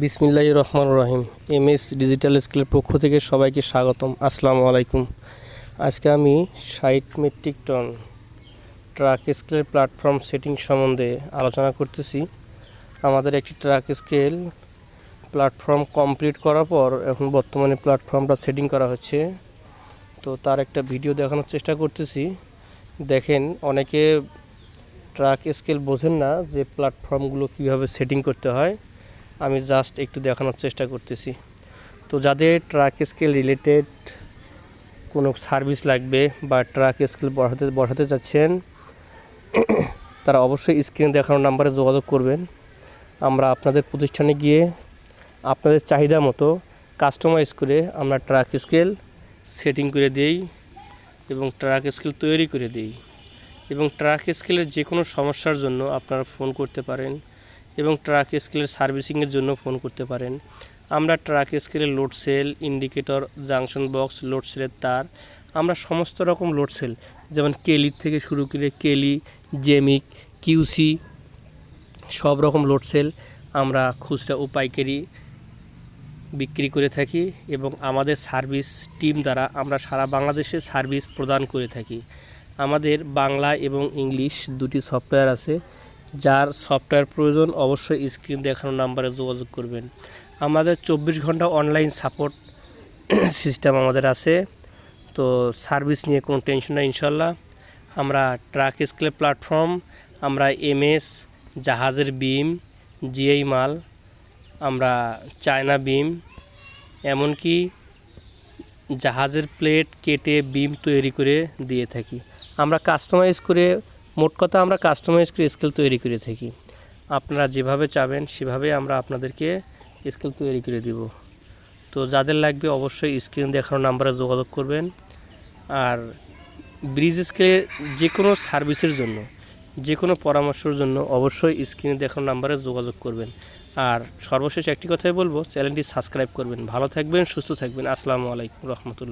বিসমিল্লাহ রহমান রহিম। এম এস ডিজিটাল স্কুলের পক্ষ থেকে সবাইকে স্বাগতম। আসসালামু আলাইকুম। আজকে আমি ষাট মেট্রিক টন ট্রাক স্কেলের প্ল্যাটফর্ম সেটিং সম্বন্ধে আলোচনা করতেছি। আমাদের একটি ট্রাক স্কেল প্ল্যাটফর্ম কমপ্লিট করার পর এখন বর্তমানে প্ল্যাটফর্মটা সেটিং করা হচ্ছে। তো তার একটা ভিডিও দেখানোর চেষ্টা করতেছি। দেখেন, অনেকে ট্রাক স্কেল বোঝেন না যে প্ল্যাটফর্মগুলো কীভাবে সেটিং করতে হয়। আমি জাস্ট একটু দেখানোর চেষ্টা করতেছি। তো যাদের ট্রাক স্কেল রিলেটেড কোনো সার্ভিস লাগবে বা ট্রাক স্কেল বসাতে বসাতে চাচ্ছেন, তারা অবশ্যই স্ক্রিনে দেখানো নাম্বারে যোগাযোগ করবেন। আমরা আপনাদের প্রতিষ্ঠানে গিয়ে আপনাদের চাহিদা মতো কাস্টমাইজ করে আমরা ট্রাক স্কেল সেটিং করে দেই এবং ট্রাক স্কেল তৈরি করে দিই। এবং ট্রাক স্কেলের যে কোনো সমস্যার জন্য আপনারা ফোন করতে পারেন। এবং ট্রাক স্কেলের সার্ভিসিংয়ের জন্য ফোন করতে পারেন। আমরা ট্রাক স্কেলের load cell, indicator, junction box, load সেলের তার, আমরা সমস্ত রকম লোড সেল, যেমন কেলির থেকে শুরু করে কেলি, জেমিক, কিউসি, সব রকম লোড সেল আমরা খুচরা ও পাইকারি বিক্রি করে থাকি এবং আমাদের সার্ভিস টিম দ্বারা আমরা সারা বাংলাদেশে সার্ভিস প্রদান করে থাকি। আমাদের বাংলা এবং ইংলিশ দুটি সফটওয়্যার আছে। যার সফটওয়্যার প্রয়োজন, অবশ্যই স্ক্রিন দেখানো নাম্বারে যোগাযোগ করবেন। আমাদের চব্বিশ ঘণ্টা অনলাইন সাপোর্ট সিস্টেম আমাদের আছে। তো সার্ভিস নিয়ে কোনো টেনশন নেই, ইনশাল্লাহ। আমরা ট্রাক স্কেল প্ল্যাটফর্ম, আমরা এমএস, জাহাজের বিম জিআই মাল, আমরা চায়না বিম, এমনকি জাহাজের প্লেট কেটে বিম তৈরি করে দিয়ে থাকি। আমরা কাস্টমাইজ করে মোট কথা আমরা কাস্টমাইজ করে স্কেল তৈরি করে থাকি। আপনারা যেভাবে চাবেন সেভাবে আমরা আপনাদেরকে স্কেল তৈরি করে দিব। তো যাদের লাগবে অবশ্যই স্ক্রিন দেখানো নাম্বারে যোগাযোগ করবেন। আর ব্রিজ স্কেলে যে কোনো সার্ভিসের জন্য যে কোনো পরামর্শের জন্য অবশ্যই স্ক্রিনে দেখানো নাম্বারে যোগাযোগ করবেন। আর সর্বশেষ একটি কথাই বলব চ্যানেলটি সাবস্ক্রাইব করবেন। ভালো থাকবেন, সুস্থ থাকবেন। আসসালামু আলাইকুম রহমতুল্লাহ।